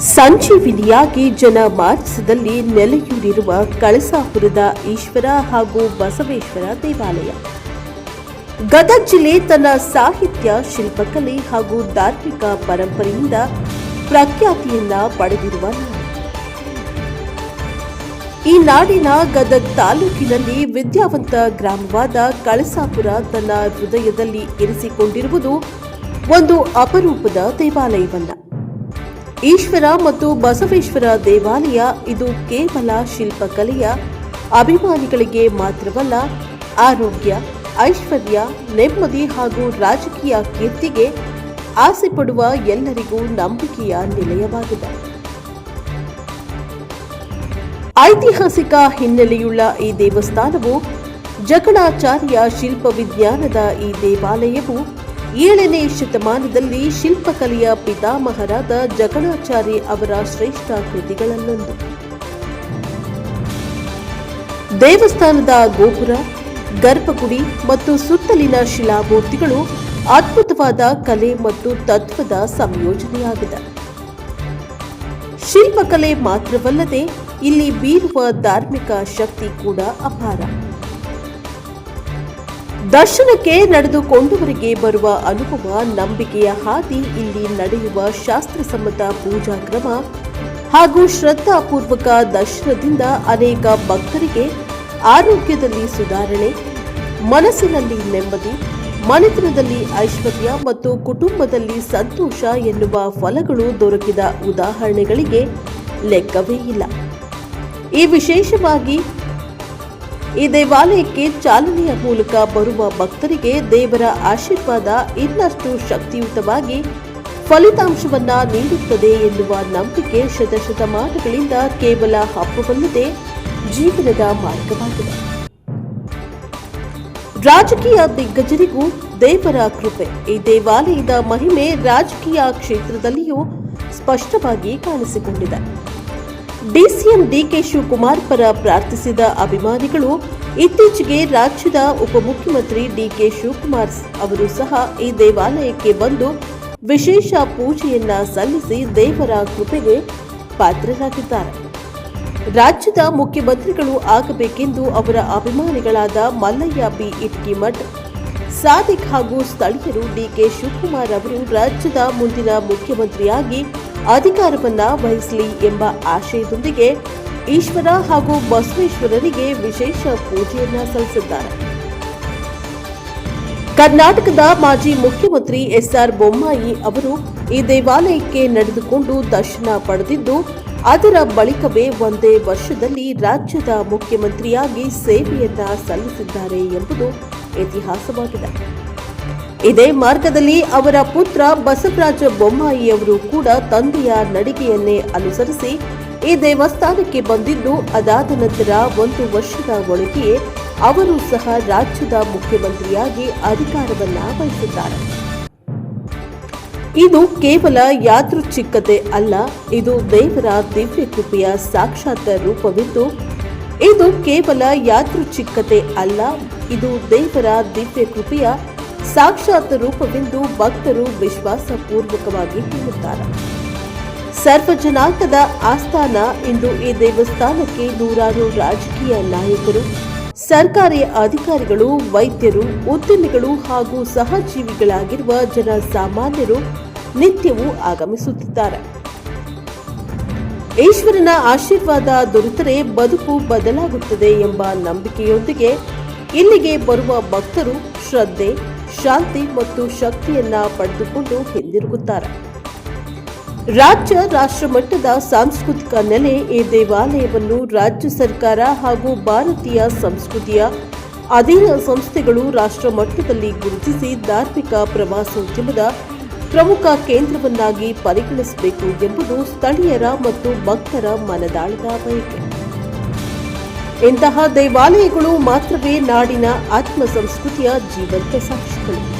ಸಂಜೀವಿನಿಯಾಗಿ ಜನ ಮಾನಸದಲ್ಲಿ ನೆಲೆಯೂರಿರುವ ಕಳಸಾಪುರದ ಈಶ್ವರ ಹಾಗೂ ಬಸವೇಶ್ವರ ದೇವಾಲಯ. ಗದಗ ಜಿಲ್ಲೆ ತನ್ನ ಸಾಹಿತ್ಯ, ಶಿಲ್ಪಕಲೆ ಹಾಗೂ ಧಾರ್ಮಿಕ ಪರಂಪರೆಯಿಂದ ಪ್ರಖ್ಯಾತಿಯನ್ನ ಪಡೆದಿರುವ ಈ ನಾಡಿನ ಗದಗ ತಾಲೂಕಿನಲ್ಲಿ ವಿದ್ಯಾವಂತ ಗ್ರಾಮವಾದ ಕಳಸಾಪುರ ತನ್ನ ಹೃದಯದಲ್ಲಿ ಇರಿಸಿಕೊಂಡಿರುವುದು ಒಂದು ಅಪರೂಪದ ದೇವಾಲಯವಲ್ಲ. ಈಶ್ವರ ಮತ್ತು ಬಸವೇಶ್ವರ ದೇವಾಲಯ ಇದು ಕೇವಲ ಶಿಲ್ಪಕಲೆಯ ಅಭಿಮಾನಿಗಳಿಗೆ ಮಾತ್ರವಲ್ಲ, ಆರೋಗ್ಯ, ಐಶ್ವರ್ಯ, ನೆಮ್ಮದಿ ಹಾಗೂ ರಾಜಕೀಯ ಕೀರ್ತಿಗೆ ಆಸೆ ಪಡುವ ಎಲ್ಲರಿಗೂ ನಂಬಿಕೆಯ ನಿಲಯವಾಗಿದೆ. ಐತಿಹಾಸಿಕ ಹಿನ್ನೆಲೆಯುಳ್ಳ ಈ ದೇವಸ್ಥಾನವು ಜಕಣಾಚಾರ್ಯ ಶಿಲ್ಪ ವಿಜ್ಞಾನದ ಈ ದೇವಾಲಯವು ಏಳನೇ ಶತಮಾನದಲ್ಲಿ ಶಿಲ್ಪಕಲೆಯ ಪಿತಾಮಹರಾದ ಜಗಣಾಚಾರಿ ಅವರ ಶ್ರೇಷ್ಠ ಕೃತಿಗಳಲ್ಲೊಂದು. ದೇವಸ್ಥಾನದ ಗೋಪುರ, ಗರ್ಭಗುಡಿ ಮತ್ತು ಸುತ್ತಲಿನ ಶಿಲಾಮೂರ್ತಿಗಳು ಅದ್ಭುತವಾದ ಕಲೆ ಮತ್ತು ತತ್ವದ ಸಂಯೋಜನೆಯಾಗಿದೆ. ಶಿಲ್ಪಕಲೆ ಮಾತ್ರವಲ್ಲದೆ ಇಲ್ಲಿ ಬೀರುವ ಧಾರ್ಮಿಕ ಶಕ್ತಿ ಕೂಡ ಅಪಾರ. ದರ್ಶನಕ್ಕೆ ನಡೆದುಕೊಂಡವರಿಗೆ ಬರುವ ಅನುಭವ ನಂಬಿಕೆಯ ಹಾದಿ ಇಲ್ಲಿ ನಡೆಯುವ ಶಾಸ್ತ್ರಸಮ್ಮತ ಪೂಜಾ ಕ್ರಮ ಹಾಗೂ ಶ್ರದ್ಧಾಪೂರ್ವಕ ದರ್ಶನದಿಂದ ಅನೇಕ ಭಕ್ತರಿಗೆ ಆರೋಗ್ಯದಲ್ಲಿ ಸುಧಾರಣೆ, ಮನಸ್ಸಿನಲ್ಲಿ ನೆಮ್ಮದಿ, ಮನೆತನದಲ್ಲಿ ಐಶ್ವರ್ಯ ಮತ್ತು ಕುಟುಂಬದಲ್ಲಿ ಸಂತೋಷ ಎನ್ನುವ ಫಲಗಳು ದೊರಕಿದ ಉದಾಹರಣೆಗಳಿಗೆ ಲೆಕ್ಕವೇ ಇಲ್ಲ. ಈ ವಿಶೇಷವಾಗಿ ಈ ದೇವಾಲಯಕ್ಕೆ ಚಾಲನೆಯ ಮೂಲಕ ಬರುವ ಭಕ್ತರಿಗೆ ದೇವರ ಆಶೀರ್ವಾದ ಇನ್ನಷ್ಟು ಶಕ್ತಿಯುತವಾಗಿ ಫಲಿತಾಂಶವನ್ನ ನೀಡುತ್ತದೆ ಎನ್ನುವ ನಂಬಿಕೆ ಶತಶತಮಾನಗಳಿಂದ ಕೇವಲ ಹಬ್ಬವಲ್ಲದೆ ಜೀವನದ ಮಾರ್ಗವಾಗಿದೆ. ರಾಜಕೀಯ ದಿಗ್ಗಜರಿಗೂ ದೇವರ ಕೃಪೆ. ಈ ದೇವಾಲಯದ ಮಹಿಮೆ ರಾಜಕೀಯ ಕ್ಷೇತ್ರದಲ್ಲಿಯೂ ಸ್ಪಷ್ಟವಾಗಿ ಕಾಣಿಸಿಕೊಂಡಿದೆ. ಡಿಸಿಎಂ ಡಿಕೆ ಶಿವಕುಮಾರ್ ಪರ ಪ್ರಾರ್ಥಿಸಿದ ಅಭಿಮಾನಿಗಳು ಇತ್ತೀಚೆಗೆ ರಾಜ್ಯದ ಉಪಮುಖ್ಯಮಂತ್ರಿ ಡಿಕೆ ಶಿವಕುಮಾರ್ ಅವರು ಸಹ ಈ ದೇವಾಲಯಕ್ಕೆ ಬಂದು ವಿಶೇಷ ಪೂಜೆಯನ್ನ ಸಲ್ಲಿಸಿ ದೇವರ ಕೃಪೆಗೆ ಪಾತ್ರರಾಗಿದ್ದಾರೆ. ರಾಜ್ಯದ ಮುಖ್ಯಮಂತ್ರಿಗಳು ಆಗಬೇಕೆಂದು ಅವರ ಅಭಿಮಾನಿಗಳಾದ ಮಲ್ಲಯ್ಯ ಬಿ ಇಟ್ಕಿಮಠ್ ಸಾದಿಕ್ ಹಾಗೂ ಸ್ಥಳೀಯರು ಡಿಕೆ ಶಿವಕುಮಾರ್ ಅವರು ರಾಜ್ಯದ ಮುಂದಿನ ಮುಖ್ಯಮಂತ್ರಿಯಾಗಿ ಅಧಿಕಾರವನ್ನ ವಹಿಸಲಿ ಎಂಬ ಆಶಯದೊಂದಿಗೆ ಈಶ್ವರ ಹಾಗೂ ಬಸವೇಶ್ವರರಿಗೆ ವಿಶೇಷ ಪೂಜೆಯನ್ನ ಸಲ್ಲಿಸಿದ್ದಾರೆ. ಕರ್ನಾಟಕದ ಮಾಜಿ ಮುಖ್ಯಮಂತ್ರಿ ಎಸ್ಆರ್ ಬೊಮ್ಮಾಯಿ ಅವರು ಈ ದೇವಾಲಯಕ್ಕೆ ನಡೆದುಕೊಂಡು ದರ್ಶನ ಪಡೆದಿದ್ದು, ಅದರ ಬಳಿಕವೇ ಒಂದೇ ವರ್ಷದಲ್ಲಿ ರಾಜ್ಯದ ಮುಖ್ಯಮಂತ್ರಿಯಾಗಿ ಸೇವೆಯನ್ನ ಸಲ್ಲಿಸಿದ್ದಾರೆ ಎಂಬುದು ಇತಿಹಾಸವಾಗಿದೆ. ಇದೇ ಮಾರ್ಗದಲ್ಲಿ ಅವರ ಪುತ್ರ ಬಸವರಾಜ ಬೊಮ್ಮಾಯಿಯವರು ಕೂಡ ತಂದೆಯ ನಡಿಗೆಯನ್ನೇ ಅನುಸರಿಸಿ ಈ ದೇವಸ್ಥಾನಕ್ಕೆ ಬಂದಿದ್ದು, ಅದಾದ ನಂತರ ಒಂದು ವರ್ಷದ ಒಳಗೆಯೇ ಅವರು ಸಹ ರಾಜ್ಯದ ಮುಖ್ಯಮಂತ್ರಿಯಾಗಿ ಅಧಿಕಾರವನ್ನ ವಹಿಸಿದ್ದಾರೆ ಇದು ಕೇವಲ ಯಾದೃಚ್ಛಿಕತೆ ಅಲ್ಲ, ಇದು ದೇವರ ದಿವ್ಯ ಕೃಪೆಯ ಸಾಕ್ಷಾತ್ ರೂಪವಿದ್ದು, ಇದು ಕೇವಲ ಯಾದೃಚ್ಛಿಕತೆ ಅಲ್ಲ, ಇದು ದೇವರ ದಿವ್ಯ ಕೃಪೆಯ ಸಾಕ್ಷಾತ್ ರೂಪವೆಂದು ಭಕ್ತರು ವಿಶ್ವಾಸಪೂರ್ವಕವಾಗಿ ಹೇಳುತ್ತಾರೆ ಸರ್ವಜನಾಂಗದ ಆಸ್ಥಾನ ಇಂದು ಈ ದೇವಸ್ಥಾನಕ್ಕೆ ನೂರಾರು ರಾಜಕೀಯ ನಾಯಕರು, ಸರ್ಕಾರಿ ಅಧಿಕಾರಿಗಳು, ವೈದ್ಯರು, ಉದ್ಯಮಿಗಳು ಹಾಗೂ ಸಹಜೀವಿಗಳಾಗಿರುವ ಜನಸಾಮಾನ್ಯರು ನಿತ್ಯವೂ ಆಗಮಿಸುತ್ತಿದ್ದಾರೆ. ಈಶ್ವರನ ಆಶೀರ್ವಾದ ದೊರೆತರೆ ಬದುಕು ಬದಲಾಗುತ್ತದೆ ಎಂಬ ನಂಬಿಕೆಯೊಂದಿಗೆ ಇಲ್ಲಿಗೆ ಬರುವ ಭಕ್ತರು ಶ್ರದ್ಧೆ ಶಾಂತಿ ಮತ್ತು ಶಕ್ತಿಯನ್ನ ಪಡೆದುಕೊಂಡು ಹಿಂದಿರುಗುತ್ತಾರೆ. ರಾಜ್ಯ ರಾಷ್ಟ್ರಮಟ್ಟದ ಸಾಂಸ್ಕೃತಿಕ ನೆಲೆ ಈ ದೇವಾಲಯವನ್ನು ರಾಜ್ಯ ಸರ್ಕಾರ ಹಾಗೂ ಭಾರತೀಯ ಸಂಸ್ಕೃತಿಯ ಅಧೀನ ಸಂಸ್ಥೆಗಳು ರಾಷ್ಟ್ರ ಮಟ್ಟದಲ್ಲಿ ಗುರುತಿಸಿ ಧಾರ್ಮಿಕ ಪ್ರವಾಸೋದ್ಯಮದ ಪ್ರಮುಖ ಕೇಂದ್ರವನ್ನಾಗಿ ಪರಿಗಣಿಸಬೇಕು ಎಂಬುದು ಸ್ಥಳೀಯರ ಮತ್ತು ಭಕ್ತರ ಮನದಾಳದ ಬಯಕೆ. ಇಂತಹ ದೇವಾಲಯಗಳು ಮಾತ್ರವೇ ನಾಡಿನ ಆತ್ಮ ಸಂಸ್ಕೃತಿಯ ಜೀವಂತ ಸಾಕ್ಷಿಗಳು.